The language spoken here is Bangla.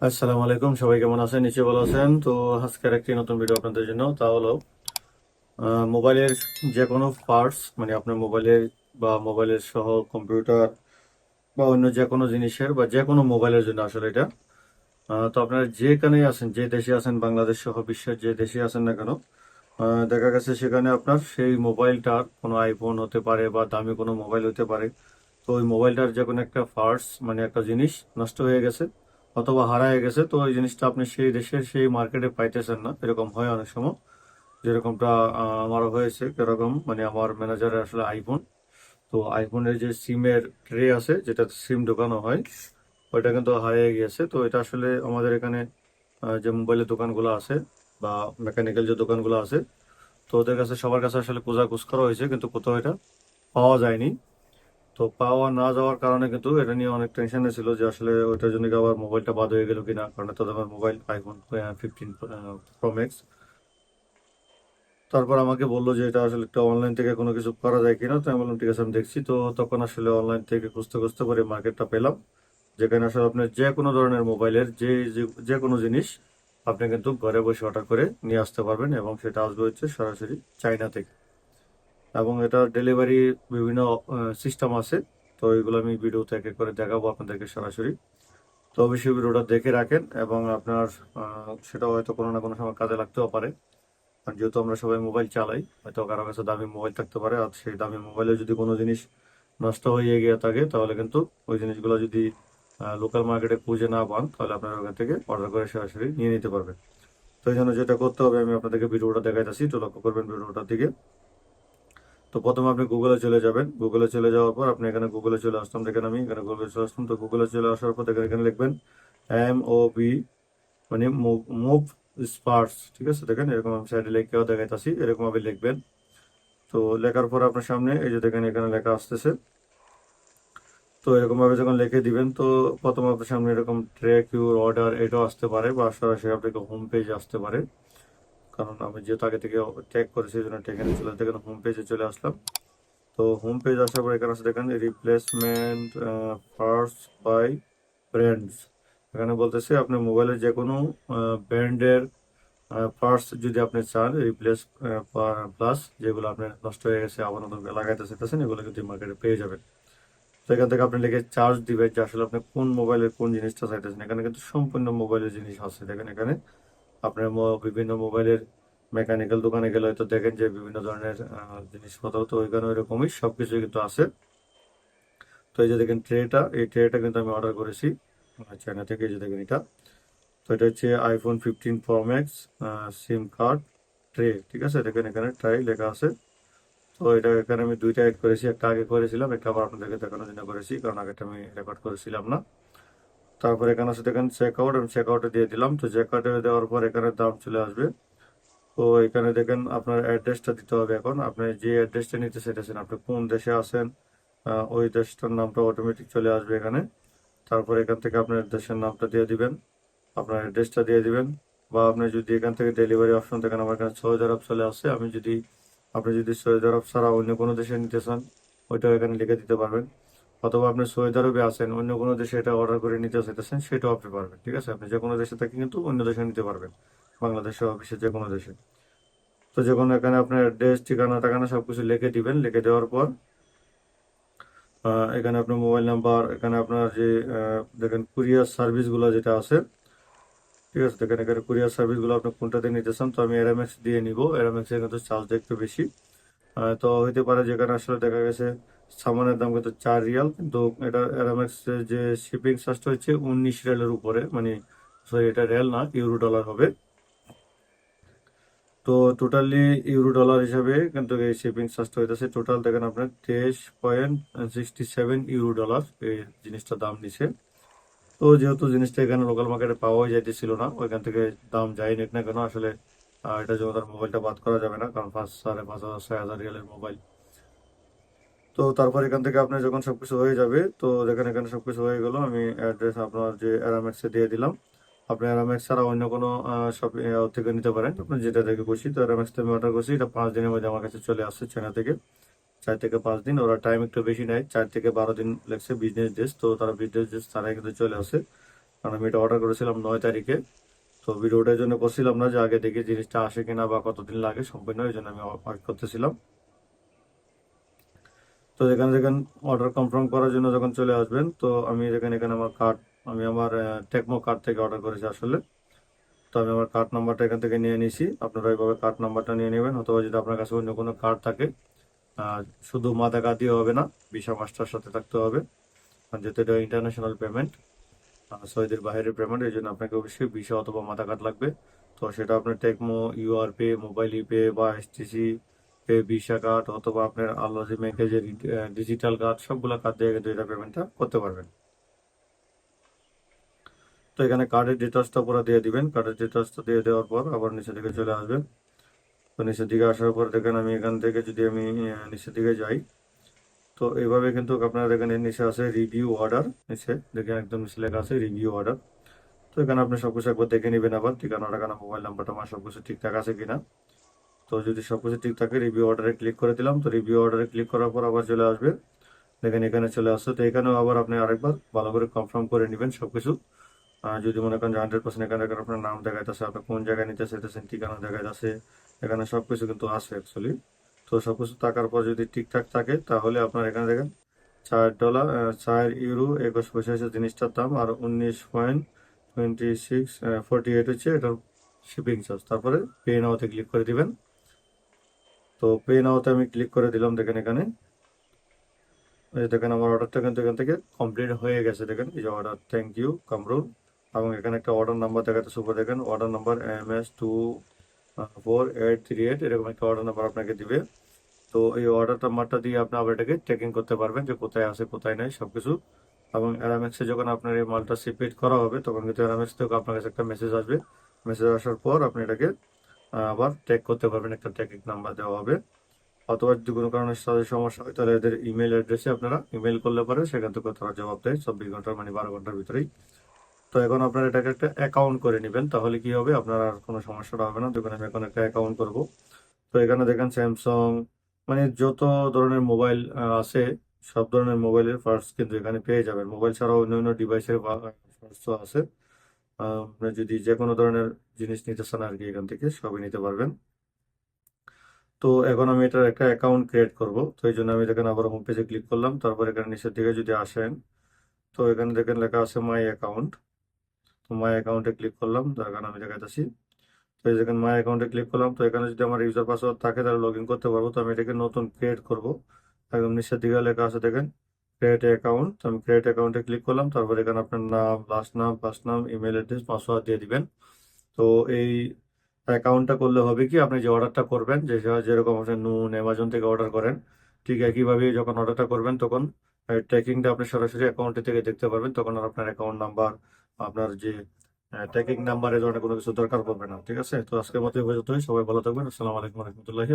আসসালামু আলাইকুম, সবাই কেমন আছেন? নিচে ভালো আছেন। তো আজকের একটি নতুন ভিডিও আপনাদের জন্য, তা হলো মোবাইলের যে কোনো পার্টস মানে আপনার মোবাইলের বা মোবাইলের সহ কম্পিউটার বা অন্য যে কোনো জিনিসের বা যে কোনো মোবাইলের জন্য আসলে এটা। তো আপনারা যেখানেই আছেন, যে দেশে আছেন, বাংলাদেশ সহ বিশ্বের যে দেশে আছেন না কেন দেখা গেছে সেখানে আপনার সেই মোবাইলটার কোনো আইফোন হতে পারে বা দামি কোনো মোবাইল হতে পারে। তো ওই মোবাইলটার যে কোনো একটা পার্টস মানে একটা জিনিস নষ্ট হয়ে গেছে। অথবা হারায় গেছে, তো এই জিনিসটা আপনি সেই দেশের সেই মার্কেটে পাইতেছেন না। এরকম হয় অনেক সময়। যেরকমটা আমারও হয়েছে এরকম। মানে আমার ম্যানেজারের আসলে আইফোন। তো আইফোনের যে সিমের ট্রে আছে যেটা সিম ঢোকানো হয়, ওইটা কিন্তু হারিয়ে গিয়েছে। তো এটা আসলে আমাদের এখানে যে মোবাইলের দোকানগুলো আছে বা মেকানিক্যাল যে দোকানগুলো আছে, তো ওদের কাছে সবার কাছে আসলে খোঁজাখুঁজ করা হয়েছে, কিন্তু কোথাও এটা পাওয়া যায়নি। তো পাওয়া না যাওয়ার কারণে কিন্তু এটা নিয়ে অনেক টেনশনে ছিল যে আসলে ওইটার জন্য আবার মোবাইলটা বাদ হয়ে গেল কিনা? কারণ তো আমার mobile iPhone fifteen pro max তারপর আমাকে বলল যে এটা আসলে একটা অনলাইন থেকে কোনো কিছু করা যায় কিনা? তো আমি বললাম, ঠিক আছে, আমি দেখছি। তো তখন আসলে অনলাইন থেকে খুঁজতে খুঁজতে পরে মার্কেটটা পেলাম। যেখানে আসলে আপনি যে কোনো ধরনের মোবাইলের যে, যে- যে কোনো জিনিস আপনি কিন্তু ঘরে বসে অর্ডার করে নিয়ে আসতে পারবেন এবং সেটা আসবে হচ্ছে সরাসরি চাইনা থেকে। এবং এটা ডেলিভারি বিভিন্ন সিস্টেম আছে। তো এগুলো আমি ভিডিওতে এক এক করে দেখাবো আপনাদেরকে সরাসরি। তো অবশ্যই ভিডিওটা দেখে রাখেন এবং আপনার সেটা হয়তো কোনো না কোনো সময় কাজে লাগতেও পারে। আর যেহেতু আমরা সবাই মোবাইল চালাই, হয়তো কারও কাছে দামি মোবাইল থাকতে পারে। আর সেই দামি মোবাইলে যদি কোনো জিনিস নষ্ট হয়ে গিয়ে থাকে, তাহলে কিন্তু ওই জিনিসগুলো যদি লোকাল মার্কেটে খুঁজে না পান, তাহলে আপনারা ওখান থেকে অর্ডার করে সরাসরি নিয়ে নিতে পারবেন। তো এই জন্য যেটা করতে হবে, আমি আপনাদেরকে ভিডিওটা দেখাইতেছি। তো লক্ষ্য করবেন ভিডিওটার দিকে। তো প্রথমে আপনি গুগলে চলে যাবেন। গুগলে চলে যাওয়ার পর আপনি এখানে গুগলে চলে আসতাম দেখেন আমি এখানে গুগলে চলে আসতাম তো গুগলে চলে আসার পর দেখেন এখানে লিখবেন এম ও বি মানে মুভ স্পার্টস ঠিক আছে? দেখেন এরকম আমি সাইডে লিখেও দেখাইতেছি, এরকম ভাবে লিখবেন। তো লেখার পর আপনার সামনে এই যে দেখেন এখানে লেখা আসতেছে। তো এরকম ভাবে যখন লিখে দিবেন, তো প্রথম আপনার সামনে এরকম ট্র্যাক ইউর অর্ডার এটাও আসতে পারে বা সরাসরি আপনাকে হোম পেজ আসতে পারে। কারণ আমি যেহেতু আগে থেকে ট্যাগ করেছি এই জন্য এখানে চলে দেখেন হোম পেজে চলে আসলাম। তো হোম পেজ আসার পর এখানে আছে দেখেন রিপ্লেসমেন্ট ফার্স্ট বাই ব্র্যান্ডস এখানে বলতেছে আপনি মোবাইলের যে কোনো ব্র্যান্ডের পার্টস যদি আপনি চান রিপ্লেস প্লাস যেগুলো আপনার নষ্ট হয়ে গেছে আবার নতুন লাগাইতে চাইতেছেন, এগুলো কিন্তু মার্কেটে পেয়ে যাবেন। তো এখান থেকে আপনি লিখে চার্জ দিবেন যে আসলে আপনি কোন মোবাইলের কোন জিনিসটা চাইতেছেন। এখানে কিন্তু সম্পূর্ণ মোবাইলের জিনিস আছে। দেখেন এখানে আপনার বিভিন্ন মোবাইলের মেকানিক্যাল দোকানে গেলে হয়তো দেখেন যে বিভিন্ন ধরনের জিনিসপত্র তো ওইখানে ওইরকমই সবকিছু কিন্তু আছে। তো এই যে দেখেন ট্রেটা, এই ট্রেটা কিন্তু আমি অর্ডার করেছি চায়না থেকে, এই যে দেখেন এটা। তো এটা হচ্ছে iPhone fifteen pro max SIM card tray ঠিক আছে? দেখেন এখানে ট্রাই লেখা আছে। তো এটা এখানে আমি দুইটা অ্যাড করেছি, একটা আগে করেছিলাম, একটা আবার আপনাদেরকে দেখানোর জন্য করেছি, কারণ আগেটা আমি রেকর্ড করেছিলাম না। তারপর এখানে আছে, দেখেন চেক আউট আমি চেক আউটে দিয়ে দিলাম। তো চেক আউটে দেওয়ার পর এখানে দাম চলে আসবে। তো এখানে দেখেন আপনার অ্যাড্রেসটা দিতে হবে এখন। আপনি যে অ্যাড্রেসটা নিতে চাইতেছেন, আপনি কোন দেশে আছেন ওই দেশটার নামটা অটোমেটিক চলে আসবে এখানে। তারপর এখান থেকে আপনার দেশের নামটা দিয়ে দিবেন। আপনার অ্যাড্রেসটা দিয়ে দিবেন। বা আপনি যদি এখান থেকে ডেলিভারি অপশন দেখেন, আমার এখানে সৌদি আরব চলে আসে আমি যদি, আপনি যদি সৌদি আরব ছাড়া অন্য কোনো দেশে নিতে চান, ওইটাও এখানে লিখে দিতে পারবেন। অথবা আপনি সৌদি আরবে আছেন, অন্য কোনো দেশে এটা অর্ডার করে নিতে চাইতেছেন, সেটাও আপনি পারবেন, ঠিক আছে? আপনি যে কোনো দেশে থেকে কিন্তু অন্য দেশে নিতে পারবেন বাংলাদেশ বিশ্বের যে কোনো দেশে। তো যে কোনো এখানে আপনার অ্যাড্রেস ঠিকানা, টাকানা সবকিছু লিখে দিবেন, লিখে দেওয়ার পর এখানে আপনার মোবাইল নাম্বার এখানে আপনার যে দেখেন কুরিয়ার সার্ভিসগুলো যেটা আছে, ঠিক আছে? দেখেন এখানে কুরিয়ার সার্ভিসগুলো আপনি কোনটাতে নিতে চান, তো আমি এরামেক্স দিয়ে নিব। এরামেক্স এর কিন্তু চার্জ একটু বেশি। তো হইতে পারে যেখানে আসলে দেখা গেছে সামানের দাম কিন্তু চার রিয়াল। কিন্তু এটা এরামেক্স যে শিপিং চার্জটা হচ্ছে উনিশ রিয়ালের উপরে। মানে সরি এটা রিয়াল না, ইউরো ডলার হবে। তো টোটালি ইউরো ডলার হিসাবে কিন্তু এই শিপিং চার্জটা হইতেছে টোটাল দেখেন আপনার, তেইশ point sixty seven euro dollar এই জিনিসটার দাম নিছে। তো যেহেতু জিনিসটা এখানে লোকাল মার্কেটে পাওয়াই যাইতেছিল না, ওইখান থেকে দাম যাই নিক না কেন, আসলে এটা তার মোবাইলটা বাদ করা যাবে না, কারণ পাঁচ, সাড়ে পাঁচ হাজার, ছয় হাজার রিয়ালের মোবাইল তো তারপর এখান থেকে আপনার যখন সবকিছু হয়ে যাবে, তো দেখেন এখানে সবকিছু হয়ে গেল, আমি অ্যাড্রেস আপনার যে অ্যারামেক্সে দিয়ে দিলাম। আপনি অ্যারামেক্স ছাড়া অন্য কোনো শপ থেকে নিতে পারেন। আপনি যেটা থেকে খুশি, তো অ্যারামেক্স থেকে আমি অর্ডার করছি। এটা পাঁচ দিনের মধ্যে আমার কাছে চলে আসছে চায়না থেকে। চার থেকে পাঁচ দিন, ওরা টাইম একটু বেশি নেয়। চার থেকে বারো দিন লাগছে বিজনেস ডেজ তো তারা বিজনেস ডেজ তারাই কিন্তু চলে আসে। কারণ আমি এটা অর্ডার করেছিলাম নয় তারিখে। তো ভিডিওটার জন্য করছিলাম না যে আগে দেখে জিনিসটা আসে কিনা বা কতদিন লাগে, সম্পূর্ণ এই জন্য আমি করতেছিলাম। তো এখানে দেখেন অর্ডার কনফার্ম করার জন্য যখন চলে আসবেন, তো আমি দেখেন এখানে আমার কার্ড আমি আমার টেকমো কার্ড থেকে অর্ডার করেছি আসলে। তো আমি আমার কার্ড নাম্বারটা এখান থেকে নিয়ে নিয়েছি আপনারা এইভাবে কার্ড নাম্বারটা নিয়ে নেবেন, অথবা যদি আপনার কাছে অন্য কোনো কার্ড থাকে শুধু মাদা কার্ড দিয়ে হবে না ভিসা মাস্টার সাথে থাকতে হবে। যেহেতু এটা ইন্টারন্যাশনাল পেমেন্ট সৌদির বাইরের পেমেন্ট এই জন্য আপনাকে অবশ্যই ভিসা অথবা মাদা কার্ড লাগবে। তো সেটা আপনার টেকমো ইউআর পে মোবাইল পে বা এসটিসি ভিসা কার্ড অথবা আপনার আল্লাহি ব্যাংকের যে ডিজিটাল কার্ড সবগুলো কার্ড দিয়ে কিন্তু এটা পেমেন্টটা করতে পারবেন। তো এখানে কার্ডের ডিটেলসটা পুরো দিয়ে দিবেন। কার্ডের ডিটেলসটা দিয়ে দেওয়ার পর আবার নিচের দিকে চলে আসবেন। তো নিচের দিকে আসার পর দেখেন আমি এখান থেকে যদি আমি নিচের দিকে যাই, তো এইভাবে কিন্তু আপনার এখানে নিচে আছে রিভিউ অর্ডার নিচে দেখেন একদম নিচে লেখা আছে রিভিউ অর্ডার তো এখানে আপনি সবকিছু একবার দেখে নেবেন আবার। ঠিকানা টাকানা মোবাইল নাম্বারটা আমার সবকিছু ঠিকঠাক আছে কিনা। তো যদি সবকিছু ঠিক থাকে রিভিউ অর্ডারে ক্লিক করে দিলাম তো রিভিউ অর্ডারে ক্লিক করার পর আবার চলে আসবে। দেখেন এখানে চলে আসছে তো এখানেও আবার আপনি আরেকবার ভালো করে কনফার্ম করে নেবেন সবকিছু। আহ, যদি মনে করেন যে হান্ড্রেড পার্সেন্ট এখানে আপনার নাম দেখাইতেছে আপনি কোন জায়গায় নিতে চাইতেছেন ঠিকানা দেখাইতেছে এখানে সবকিছু কিন্তু আছে অ্যাকচুয়ালি তো সবকিছু থাকার পর যদি ঠিকঠাক থাকে তাহলে আপনার এখানে দেখেন চার ডলার চার ইউরো একুশ পয়সা হচ্ছে জিনিসটার দাম আর উনিশ point twenty six forty eight হচ্ছে এটার শিপিং চার্জ তারপরে পে নাওতে ক্লিক করে দিবেন। তো পে নাওতে আমি ক্লিক করে দিলাম দেখেন এখানে। এই দেখেন আমার অর্ডারটা কিন্তু এখান থেকে কমপ্লিট হয়ে গেছে দেখেন। এই যে অর্ডার থ্যাংক ইউ কামরুল এবং এখানে একটা অর্ডার নাম্বার দেখাতে উপর দেখেন। Order number M S two four eight three eight এরকম একটা অর্ডার নাম্বার আপনাকে দিবে। তো এই অর্ডার নাম্বারটা দিয়ে আপনি আবার এটাকে চেকিং করতে পারবেন যে কোথায় আছে, কোথায় নেই, সবকিছু। এবং অ্যারামেক্সে যখন আপনার এই মালটা শিপিট করা হবে, তখন কিন্তু অ্যারামেক্স থেকে আপনার কাছে একটা মেসেজ আসবে। মেসেজ আসার পর আপনি এটাকে আবার ট্যাগ করতে পারবেন, একটা ট্যাগিং নাম্বার দেওয়া হবে। অথবা যদি কোনো কারণে তাদের সমস্যা হয়, তাহলে এদের ইমেল অ্যাড্রেসে আপনারা ইমেল করলে পারে সেখান থেকে তারা জবাব দেয়, চব্বিশ ঘণ্টার মানে বারো ঘণ্টার ভিতরেই। তো এখন আপনারা এটাকে একটা অ্যাকাউন্ট করে নেবেন, তাহলে কি হবে? আপনার আর কোনো সমস্যাটা হবে না। দেখুন, আমি এখন একটা অ্যাকাউন্ট করব। তো এখানে দেখেন স্যামসং মানে যত ধরনের মোবাইল আছে, সব ধরনের মোবাইলের পার্টস কিন্তু এখানে পেয়ে যাবেন। মোবাইল ছাড়াও অন্যান্য ডিভাইসের পার্টসও আছে। আপনি যদি যে কোনো ধরনের জিনিস নিতে চান আর কি এখান থেকে, সবই নিতে পারবেন। তো এখন আমি এটার একটা অ্যাকাউন্ট ক্রিয়েট করব। তো এই জন্য আমি দেখেন আবার হোম পেজে ক্লিক করলাম। তারপর এখানে নিচের দিকে যদি আসেন, তো এখানে দেখেন লেখা আছে মাই অ্যাকাউন্ট তো মাই অ্যাকাউন্টে ক্লিক করলাম। তার কারণে আমি দেখাতেছি তো এই দেখেন মাই অ্যাকাউন্টে ক্লিক করলাম। তো এখানে যদি আমার ইউজার পাসওয়ার্ড থাকে, তাহলে লগ ইন করতে পারব। তো আমি এটাকে নতুন ক্রিয়েট করব। একদম নিচের দিকে লেখা আছে দেখেন। ক্রিয়েট অ্যাকাউন্ট আমি ক্রিয়েট অ্যাকাউন্টে ক্লিক করলাম, তারপর এখানে আপনার নাম লাস্ট নাম ফার্স্ট নাম ইমেল অ্যাড্রেস পাসওয়ার্ড দিয়ে দিবেন। তো এই অ্যাকাউন্টটা করলে হবে কি, আপনি যে অর্ডারটা করবেন, যে যেরকম আপনি নুন অ্যামাজন থেকে অর্ডার করেন, ঠিক একইভাবে যখন অর্ডারটা করবেন, তখন ট্র্যাকিংটা আপনি সরাসরি অ্যাকাউন্টে থেকে দেখতে পারবেন, তখন আর আপনার অ্যাকাউন্ট নাম্বার আপনার যে ট্র্যাকিং নাম্বারে ধরনের কোনো কিছু দরকার পড়বে না, ঠিক আছে? তো আজকের মতো এই পর্যন্তই, সবাই ভালো থাকবেন, আসসালামু আলাইকুম রহমতুল্লাহি